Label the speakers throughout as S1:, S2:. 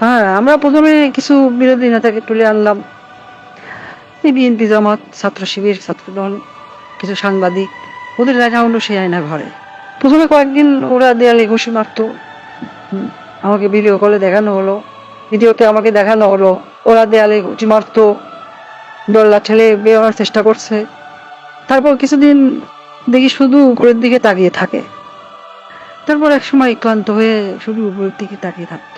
S1: হ্যাঁ আমরা প্রথমে কিছু বিরোধী নেতাকে তুলে আনলাম। বিএনপি জামাত, ছাত্র শিবির, ছাত্রদল, কিছু সাংবাদিক, ওদের দেখা হলো সেই আয়না ঘরে। প্রথমে কয়েকদিন ওরা দেয়ালে ঘুষি মারতো। আমাকে ভিডিও কলে দেখানো হলো, ভিডিওতে আমাকে দেখানো হলো, ওরা দেয়ালে ঘুষি মারতো দোল্লা ঠেলে বেরোনোর চেষ্টা করছে। তারপর কিছুদিন দেখি শুধু উপরের দিকে তাকিয়ে থাকে। তারপর এক সময় ক্লান্ত হয়ে শুধু উপরের দিকে তাকিয়ে থাকতো।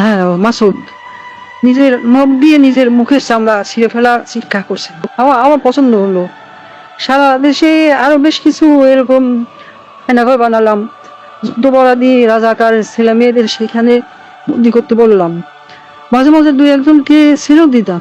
S1: হ্যাঁ মাসুদ। নিজের নখ দিয়ে নিজের মুখের চামড়া ছিঁড়ে ফেলা শিক্ষা করছে। আমার আমার পছন্দ হলো। সারা দেশে আরও বেশ কিছু এরকম এনাঘর বানালাম। যুদ্ধপরাধী রাজাকার ছেলে মেয়েদের সেখানে বন্দি করতে বললাম। মাঝে মাঝে দুই একজনকে ছেড়েও দিতাম।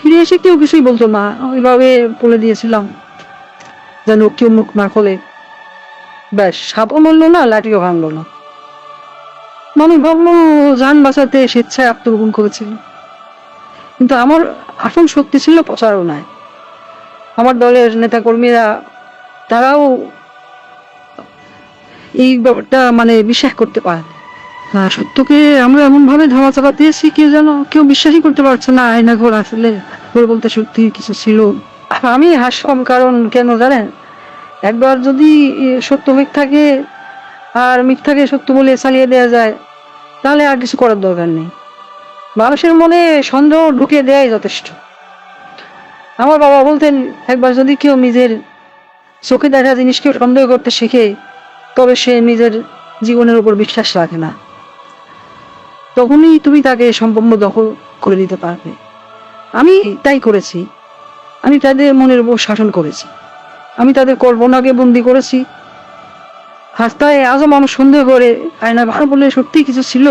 S1: ফিরে এসে কেউ কিছুই বলতো না। ওইভাবে বলে দিয়েছিলাম, যেন কেউ মুখ না খোলে। ব্যাস সাপও মরলো না, লাঠিও ভাঙলো না। মানুষ ভাবলো যান বাঁচাতে স্বেচ্ছায় আত্মগোপন করেছিল কিন্তু আমার আসল শক্তি ছিল প্রচারণায় আমার দলের নেতাকর্মীরা, তারাও এই ব্যাপারটা মানে বিশ্বাস করতে পারে সত্যকে আমরা এমন ভাবে ধামা চাপা দিয়েছি কেউ যেন কেউ বিশ্বাসই করতে পারছে না আয়না ঘর আসলে ঘর বলতে সত্যি কিছু ছিল। আমি হাসলাম, কারণ কেন জানেন? একবার যদি সত্য মিথ্যাকে আর মিথ্যাকে সত্য বলে চালিয়ে দেওয়া যায় তাহলে আর কিছু করার দরকার নেই। মানুষের মনে সন্দেহ ঢুকে দেওয়াই যথেষ্ট। আমার বাবা বলতেন, একবার যদি কেউ নিজের চোখে দেখা জিনিসকে সন্দেহ করতে শেখে, তবে সে নিজের জীবনের উপর বিশ্বাস রাখে না। তখনই তুমি তাকে সম্পূর্ণ দখল করে দিতে পারবে। আমি তাই করেছি। আমি তাদের মনের উপর শাসন করেছি। আমি তাদের কল্পনাকে বন্দি করেছি। রাস্তায় আজও মানুষ সন্দেহ করে। আয়না ভালো বললে সত্যি কিছু ছিল।